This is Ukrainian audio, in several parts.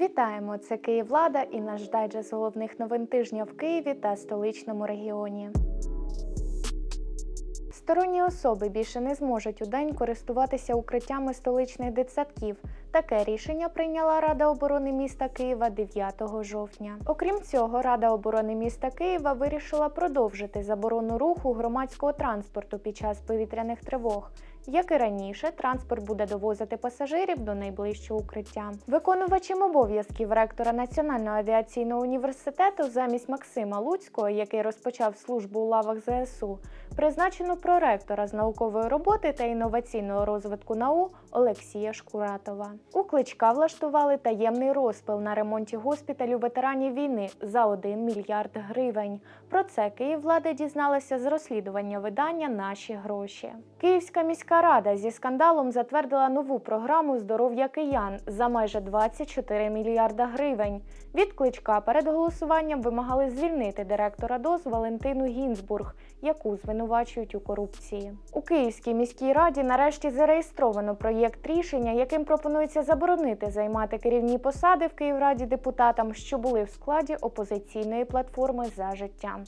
Вітаємо! Це Київлада і наш дайджест головних новин тижня в Києві та столичному регіоні. Сторонні особи більше не зможуть у день користуватися укриттями столичних дитсадків. Таке рішення прийняла Рада оборони міста Києва 9 жовтня. Окрім цього, Рада оборони міста Києва вирішила продовжити заборону руху громадського транспорту під час повітряних тривог. Як і раніше, транспорт буде довозити пасажирів до найближчого укриття. Виконувачем обов'язків ректора Національного авіаційного університету замість Максима Луцького, який розпочав службу у лавах ЗСУ, призначено проректора з наукової роботи та інноваційного розвитку НАУ Олексія Шкуратова. У кличка влаштували таємний розпил на ремонті госпіталю ветеранів війни за 1 мільярд гривень. Про це Київлада дізналася з розслідування видання Наші гроші. Київська міська рада зі скандалом затвердила нову програму здоров'я киян за майже 24 мільярда гривень. Від кличка перед голосуванням вимагали звільнити директора ДОЗ Валентину Гінзбург, яку звинувачують у корупції. У Київській міській раді нарешті зареєстровано проєкт рішення, яким пропонується заборонити займати керівні посади в Київраді депутатам, що були в складі опозиційної платформи за життя.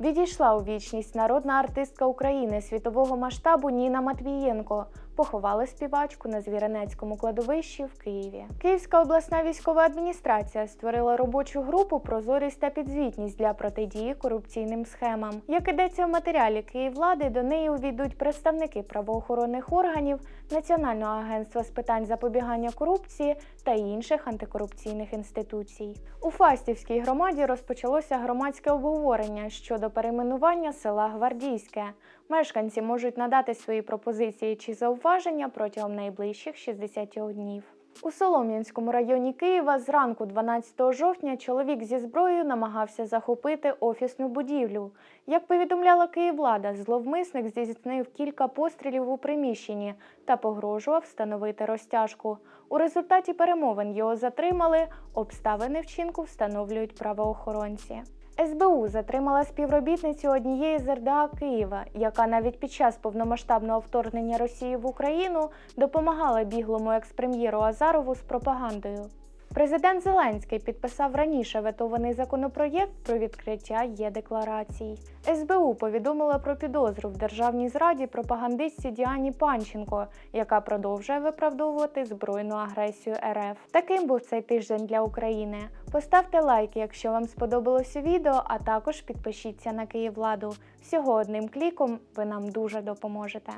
Відійшла у вічність народна артистка України світового масштабу Ніна Матвієнко. Поховали співачку на Звіренецькому кладовищі в Києві. Київська обласна військова адміністрація створила робочу групу Прозорість та підзвітність для протидії корупційним схемам. Як ідеться в матеріалі Київлади, до неї увійдуть представники правоохоронних органів, Національного агентства з питань запобігання корупції та інших антикорупційних інституцій. У Фастівській громаді розпочалося громадське обговорення щодо перейменування села Гвардійське. Мешканці можуть надати свої пропозиції чи зауваження протягом найближчих 60 днів. У Солом'янському районі Києва зранку 12 жовтня чоловік зі зброєю намагався захопити офісну будівлю. Як повідомляла Київлада, зловмисник здійснив кілька пострілів у приміщенні та погрожував встановити розтяжку. У результаті перемовин його затримали. Обставини вчинку встановлюють правоохоронці. СБУ затримала співробітницю однієї з РДА Києва, яка навіть під час повномасштабного вторгнення Росії в Україну допомагала біглому експрем'єру Азарову з пропагандою. Президент Зеленський підписав раніше ветований законопроєкт про відкриття є-декларацій. СБУ повідомила про підозру в державній зраді пропагандистці Діані Панченко, яка продовжує виправдовувати збройну агресію РФ. Таким був цей тиждень для України. Поставте лайк, якщо вам сподобалося відео, а також підпишіться на Київладу. Всього одним кліком ви нам дуже допоможете.